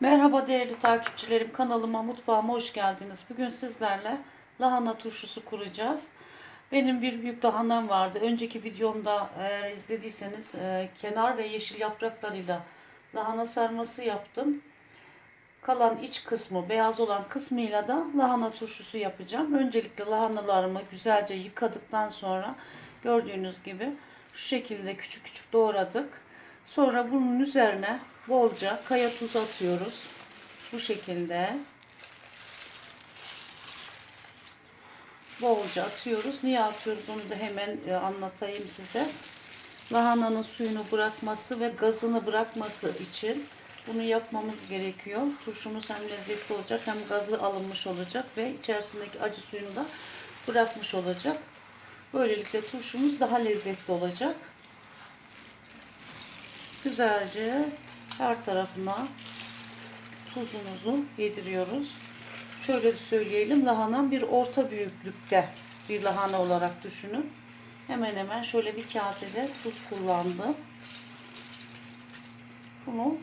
Merhaba değerli takipçilerim kanalıma mutfağıma hoş geldiniz. Bugün sizlerle lahana turşusu kuracağız. Benim bir büyük lahanam vardı. Önceki videomda eğer izlediyseniz e, kenar ve yeşil yapraklarıyla lahana sarması yaptım. Kalan iç kısmı beyaz olan kısmıyla da lahana turşusu yapacağım. Öncelikle lahanalarımı güzelce yıkadıktan sonra gördüğünüz gibi şu şekilde küçük küçük doğradık. Sonra bunun üzerine bolca kaya tuz atıyoruz. Bu şekilde. Bolca atıyoruz. Niye atıyoruz onu da hemen e, anlatayım size. Lahananın suyunu bırakması ve gazını bırakması için bunu yapmamız gerekiyor. Turşumuz hem lezzetli olacak hem gazı alınmış olacak ve içerisindeki acı suyunu da bırakmış olacak. Böylelikle turşumuz daha lezzetli olacak. Güzelce her tarafına tuzumuzu yediriyoruz. Şöyle söyleyelim lahana bir orta büyüklükte bir lahana olarak düşünün. Hemen hemen şöyle bir kasede tuz kullandım. Bunu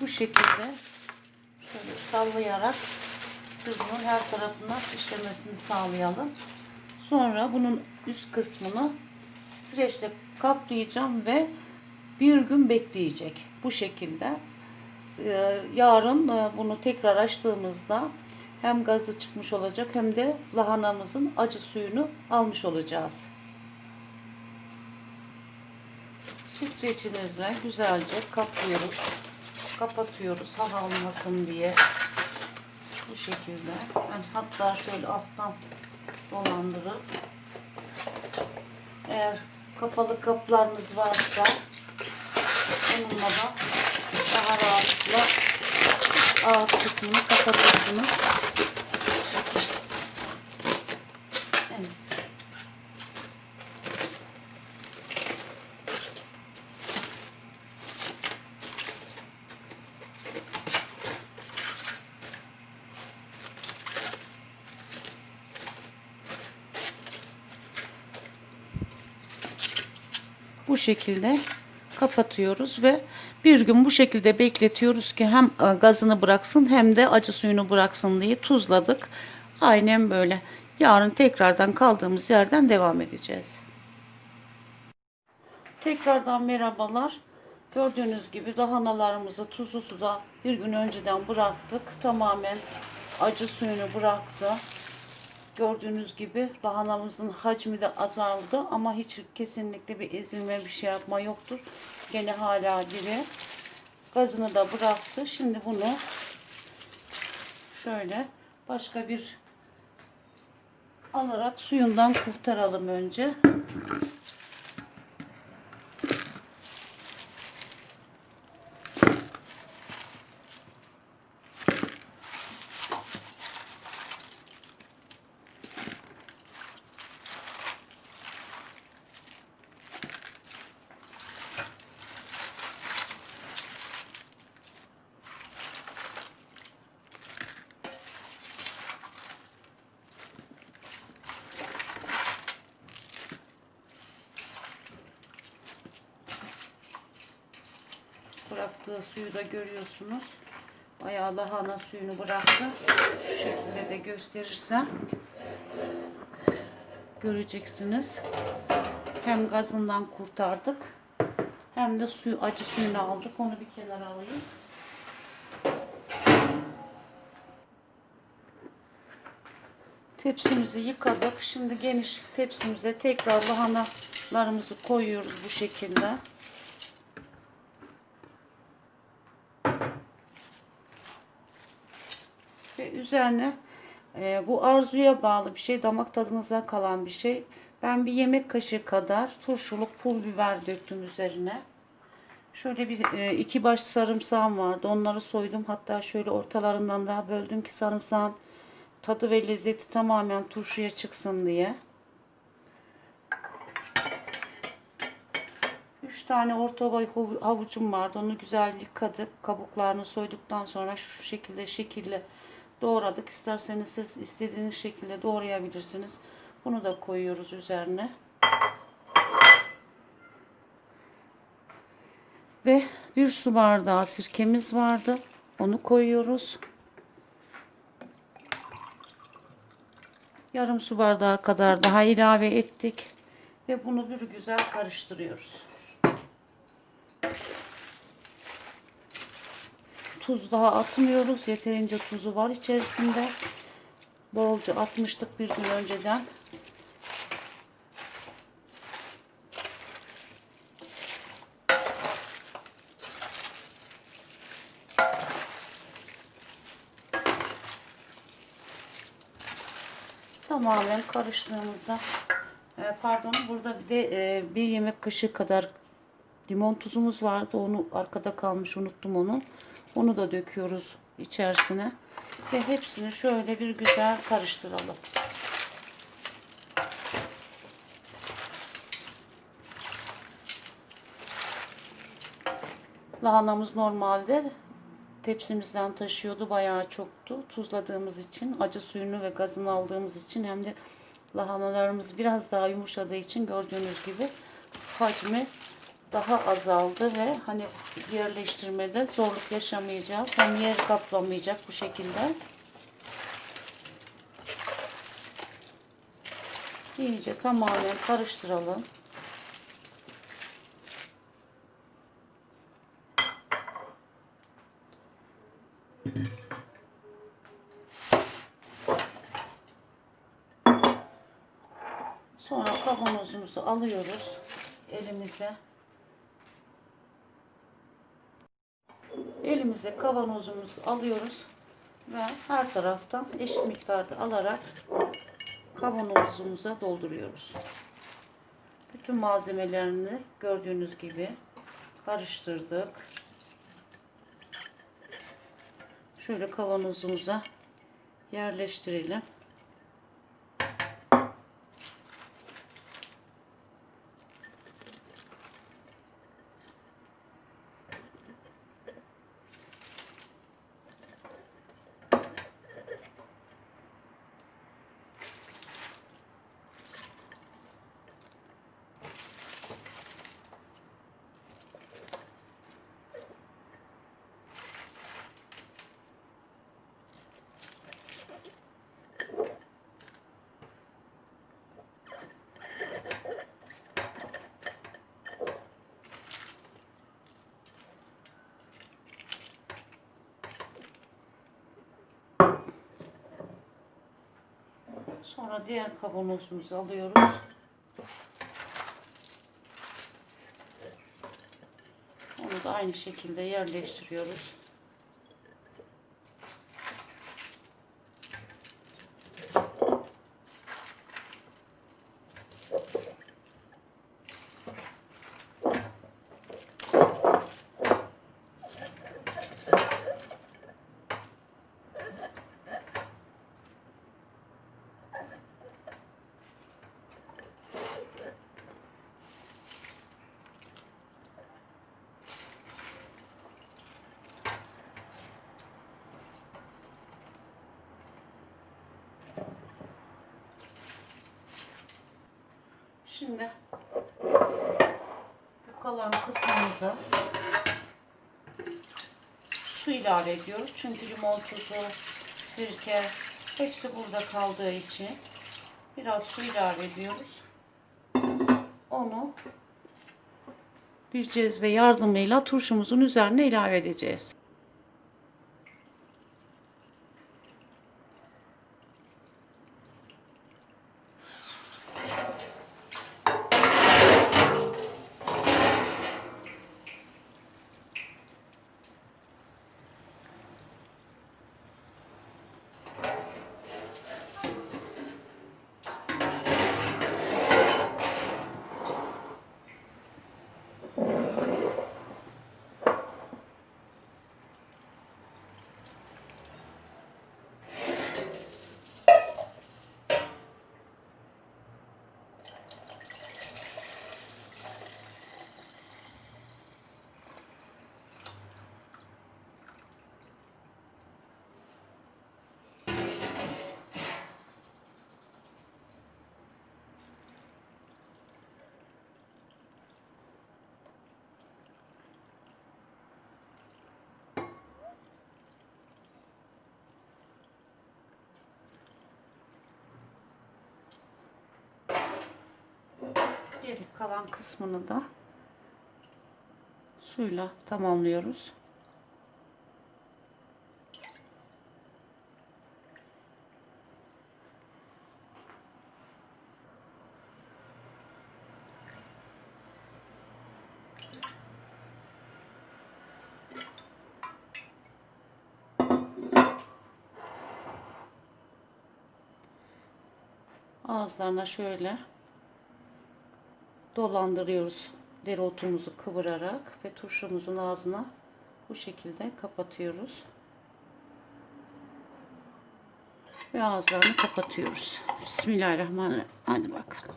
bu şekilde şöyle sallayarak tuzun her tarafına işlemesini sağlayalım. Sonra bunun üst kısmını streçle kaplayacağım ve bir gün bekleyecek. Bu şekilde. Ee, Yarın e, bunu tekrar açtığımızda hem gazı çıkmış olacak hem de lahanamızın acı suyunu almış olacağız. Streçimizle güzelce kaplıyoruz. Kapatıyoruz hava almasın diye. Bu şekilde. Ben hatta şöyle alttan dolandırıp eğer kapalı kaplarınız varsa Bununla da daha rahatlıkla ağız kısmını kapatırsınız. Bu şekilde kapatıyoruz ve bir gün bu şekilde bekletiyoruz ki hem e, gazını bıraksın hem de acı suyunu bıraksın diye tuzladık. Aynen böyle. Yarın tekrardan kaldığımız yerden devam edeceğiz. Tekrardan merhabalar. Gördüğünüz gibi lahanalarımızı tuzlu suda bir gün önceden bıraktık. Tamamen acı suyunu bıraktı. Gördüğünüz gibi lahanamızın hacmi de azaldı ama hiç kesinlikle bir ezilme bir şey yapma yoktur. Gene hala diri. Gazını da bıraktı. Şimdi bunu şöyle başka bir alarak suyundan kurtaralım önce. Bıraktığı suyu da görüyorsunuz. Bayağı lahana suyunu bıraktı. Şu şekilde de gösterirsem göreceksiniz. Hem gazından kurtardık hem de suyu acı suyunu aldık. Onu bir kenara alayım. Tepsimizi yıkadık. Şimdi geniş tepsimize tekrar lahanalarımızı koyuyoruz bu şekilde. Ve üzerine e, bu arzuya bağlı bir şey, damak tadınıza kalan bir şey. Ben bir yemek kaşığı kadar turşuluk pul biber döktüm üzerine. Şöyle bir e, iki baş sarımsağım vardı. Onları soydum. Hatta şöyle ortalarından daha böldüm ki sarımsağın tadı ve lezzeti tamamen turşuya çıksın diye. 3 tane orta boy havucum vardı. Onu güzel yıkadık. Kabuklarını soyduktan sonra şu şekilde şekilde doğradık. İsterseniz siz istediğiniz şekilde doğrayabilirsiniz. Bunu da koyuyoruz üzerine. Ve bir su bardağı sirkemiz vardı. Onu koyuyoruz. Yarım su bardağı kadar daha ilave ettik. Ve bunu bir güzel karıştırıyoruz. Tuz daha atmıyoruz. Yeterince tuzu var içerisinde. Bolca atmıştık bir gün önceden. Tamamen karıştığımızda e, pardon burada bir de e, bir yemek kaşığı kadar limon tuzumuz vardı. Onu arkada kalmış unuttum onu. Onu da döküyoruz içerisine. Ve hepsini şöyle bir güzel karıştıralım. Lahanamız normalde tepsimizden taşıyordu. Bayağı çoktu. Tuzladığımız için, acı suyunu ve gazını aldığımız için hem de lahanalarımız biraz daha yumuşadığı için gördüğünüz gibi hacmi daha azaldı ve hani yerleştirmede zorluk yaşamayacağız. Hem yer kaplamayacak bu şekilde. İyice tamamen karıştıralım. Sonra kavanozumuzu alıyoruz elimize. Elimize kavanozumuzu alıyoruz ve her taraftan eşit miktarda alarak kavanozumuza dolduruyoruz. Bütün malzemelerini gördüğünüz gibi karıştırdık. Şöyle kavanozumuza yerleştirelim. Sonra diğer kavanozumuzu alıyoruz. Onu da aynı şekilde yerleştiriyoruz. Şimdi bu kalan kısmımıza su ilave ediyoruz. Çünkü limon tuzu, sirke hepsi burada kaldığı için biraz su ilave ediyoruz. Onu bir cezve yardımıyla turşumuzun üzerine ilave edeceğiz. Geri kalan kısmını da suyla tamamlıyoruz. Ağızlarına şöyle dolandırıyoruz dereotumuzu kıvırarak ve turşumuzun ağzına bu şekilde kapatıyoruz. Ve ağızlarını kapatıyoruz. Bismillahirrahmanirrahim. Hadi bakalım.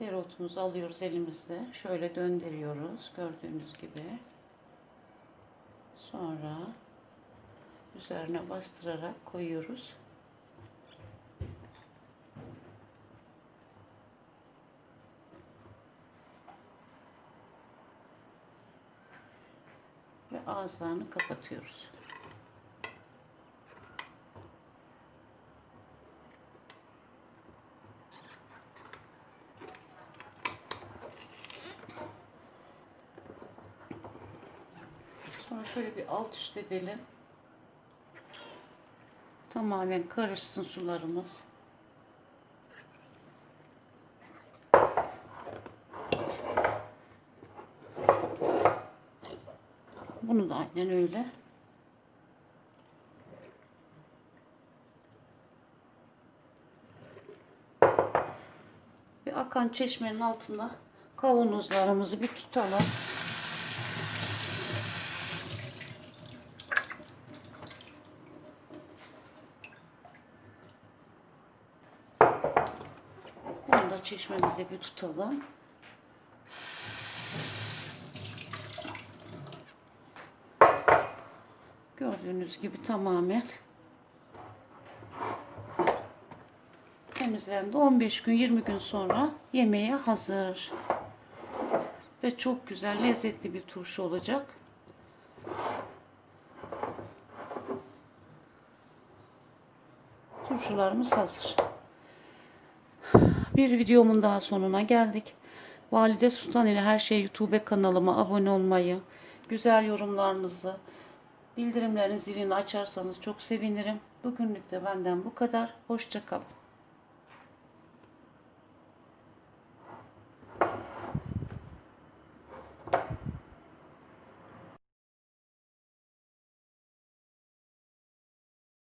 Dereotumuzu alıyoruz elimizde. Şöyle döndürüyoruz. Gördüğünüz gibi. Sonra üzerine bastırarak koyuyoruz. Ve ağızlarını kapatıyoruz. Sonra şöyle bir alt üst edelim. Tamamen karışsın sularımız. Bunu da aynen öyle. Ve akan çeşmenin altında kavanozlarımızı bir tutalım. Çeşmemize bir tutalım. Gördüğünüz gibi tamamen temizlendi. 15 gün 20 gün sonra yemeğe hazır. Ve çok güzel lezzetli bir turşu olacak. Turşularımız hazır. Bir videomun daha sonuna geldik. Valide Sultan ile Her Şey YouTube kanalıma abone olmayı, güzel yorumlarınızı, bildirimlerin zilini açarsanız çok sevinirim. Bugünlük de benden bu kadar. Hoşçakalın.